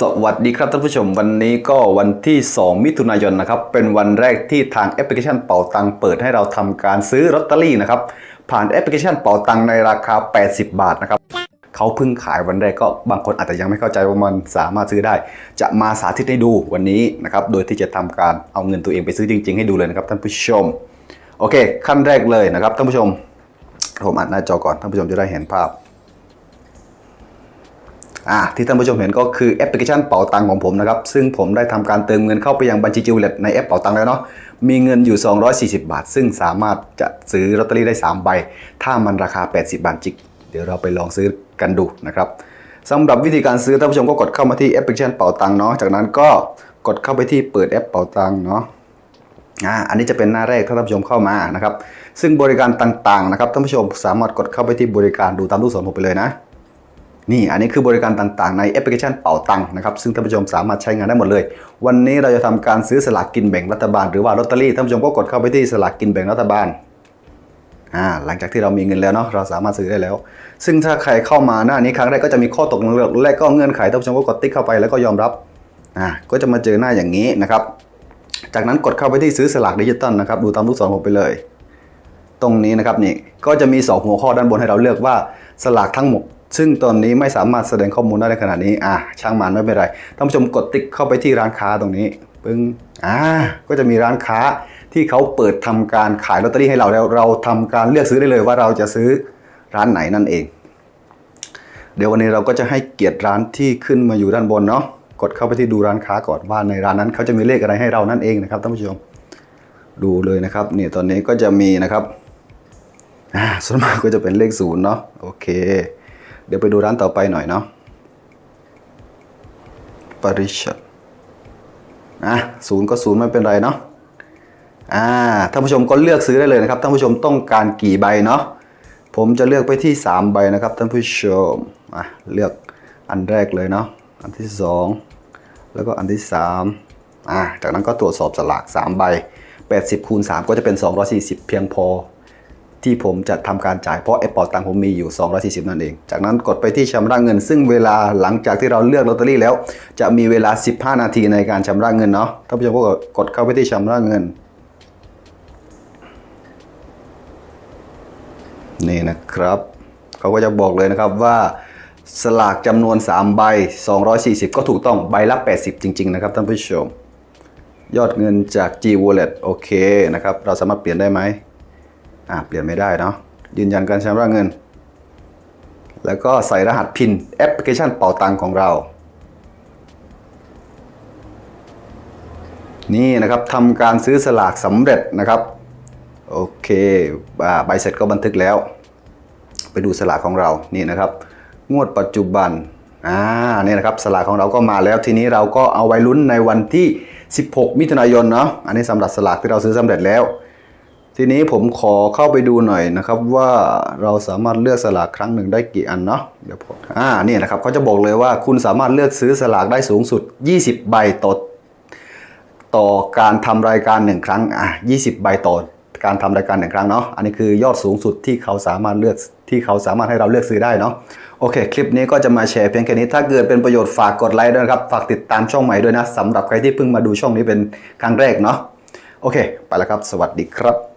สวัสดีครับท่านผู้ชมวันนี้ก็วันที่ 2 มิถุนายนนะครับเป็นวันแรกที่ทางแอปพลิเคชันเป๋าตังเปิดให้เราทำการซื้อลอตเตอรี่นะครับผ่านแอปพลิเคชันเป๋าตังในราคา 80 บาทนะครับเขาเพิ่งขายวันแรกก็บางคนอาจจะยังไม่เข้าใจว่ามันสามารถซื้อได้ จะมาสาธิตให้ดูวันนี้นะครับโดยที่จะทำการเอาเงินตัวเองไปซื้อจริง ๆ ให้ดูเลยนะครับท่านผู้ชมโอเคขั้นแรกเลยนะครับท่านผู้ชมผมอัดหน้าจอก่อนท่านผู้ชมจะได้เห็นภาพ อ่าที่ท่านผู้ชมเห็นก็คือแอปพลิเคชันเป๋าตังของผมนะครับ ซึ่งผมได้ทำการเติมเงินเข้าไปยังบัญชีจิวเล็ตในแอปเป๋าตังแล้วเนาะมีเงินอยู่ 240 บาท ซึ่งสามารถจะซื้อลอตเตอรี่ได้ 3 ใบ ถ้ามันราคา 80 บาทจิก เดี๋ยวเราไปลองซื้อกันดูนะครับสำหรับวิธีการซื้อท่านผู้ชมก็กดเข้ามาที่แอปพลิเคชันเป๋าตังเนาะจากนั้นก็กดเข้าไปที่เปิดแอปเป๋าตังเนาะอ่าอันนี้จะเป็นหน้าแรกถ้าท่านผู้ชมเข้ามานะครับซึ่งบริการต่างๆนะครับท่านผู้ชมสามารถกดเข้าไปที่บริการดูตามรูปศรผมไปเลยนะ นี่อันนี้คือบริการต่างๆ ในแอปพลิเคชันเป๋าตังนะครับซึ่งท่านผู้ชมสามารถใช้งานได้หมดเลย วันนี้เราจะทำการซื้อสลากกินแบ่งรัฐบาลหรือว่าลอตเตอรี่ท่านผู้ชมก็กดเข้าไปที่สลากกินแบ่งรัฐบาลอ่าหลังจากที่เรามีเงินแล้วเนาะเราสามารถซื้อได้แล้ว ซึ่งถ้าใครเข้ามาหน้านี้ครั้งแรกก็จะมีข้อตกลงและก็เงื่อนไขท่านผู้ชมก็กดติ๊กเข้าไปแล้วก็ยอมรับอ่าก็จะมาเจอหน้าอย่างนี้นะครับจากนั้นกดเข้าไปที่ซื้อสลากดิจิตอลนะครับดูตามลูกศรผมไปเลยตรงนี้นะครับนี่ก็จะมี 2 หัวข้อด้านบนให้เราเลือกว่าสลากทั้งหมด ซึ่งตอนนี้ไม่สามารถแสดงข้อมูลได้ในขณะนี้อะช่างมันไม่เป็นไรท่านผู้ชมกดติ๊กเข้าไปที่ร้านค้าตรงนี้ปึ้งอ่าก็จะมีร้านค้าที่เขาเปิดทำการขายลอตเตอรี่ให้เราแล้ว เราทำการเลือกซื้อได้เลยว่าเราจะซื้อร้านไหนนั่นเอง เดี๋ยววันนี้เราก็จะให้เกียรติร้านที่ขึ้นมาอยู่ด้านบนเนาะกดเข้าไปที่ดูร้านค้าก่อนว่าในร้านนั้นเขาจะมีเลขอะไรให้เรานั่นเองนะครับท่านผู้ชมดูเลยนะครับเนี่ยตอนนี้ก็จะมีนะครับอ่าส่วนมากก็จะเป็นเลขศูนย์เนาะโอเค เดี๋ยวไปดูร้านต่อไปหน่อยเนาะปริชัดอะศูนย์ก็ศูนย์ไม่เป็นไรเนาะอ่าท่านผู้ชมก็เลือกซื้อได้เลยนะครับท่านผู้ชมต้องการกี่ใบเนาะผมจะเลือกไปที่ 3 ใบนะครับท่านผู้ชมอะเลือกอันแรกเลยเนาะอันที่ 2 แล้วก็อันที่3อ่าจากนั้นก็ตรวจสอบสลาก 3 ใบ 80คูณ3ก็จะเป็น 240 เพียงพอ ที่ผมจะทำการจ่ายเพราะไอ้เป๋าตังผมมีอยู่ 240 นั่นเอง จากนั้นกดไปที่ชำระเงิน ซึ่งเวลาหลังจากที่เราเลือกลอตเตอรี่แล้ว จะมีเวลา 15 นาทีในการชำระเงินเนาะท่านผู้ชมก็กดเข้าไปที่ชำระเงินนี่นะครับเขาก็จะบอกเลยนะครับว่าสลากจำนวน 3 ใบ 240 ก็ถูกต้องใบละ 80 จริง ๆ นะครับท่านผู้ชม ยอดเงินจาก G Wallet โอเคนะครับ เราสามารถเปลี่ยนได้ไหม อ่าเปลี่ยนไม่ได้เนาะยืนยันการชำระเงิน แล้วก็ใส่รหัสพินแอปพลิเคชันเป่าตังของเรา นี่นะครับทำการซื้อสลากสำเร็จนะครับ โอเคอ่าใบเสร็จก็บันทึกแล้ว ไปดูสลากของเรานี่นะครับ งวดปัจจุบันอ่านี่นะครับสลากของเราก็มาแล้วทีนี้เราก็เอาไว้ลุ้นในวันที่ 16 มิถุนายนเนาะอันนี้สำหรับสลากที่เราซื้อสำเร็จแล้ว ทีนี้ผมขอเข้าไปดูหน่อยนะครับว่าเราสามารถเลือกสลากครั้งหนึ่งได้กี่อันเนาะเดี๋ยวผมอ่านี่นะครับเขาจะบอกเลยว่าคุณสามารถเลือกซื้อสลากได้สูงสุด 20 ใบต่อต่อการทำรายการหนึ่งครั้งอะ20 ใบต่อการทำรายการหนึ่งครั้งเนาะอันนี้คือยอดสูงสุดที่เขาสามารถเลือกที่เขาสามารถให้เราเลือกซื้อได้เนาะโอเค คลิปนี้ก็จะมาแชร์เพียงแค่นี้ถ้าเกิดเป็นประโยชน์ฝากกดไลค์ด้วยนะครับฝากติดตามช่องใหม่ด้วยนะสำหรับใครที่เพิ่งมาดูช่องนี้เป็นครั้งแรกเนาะโอเค ไปแล้วครับ สวัสดีครับ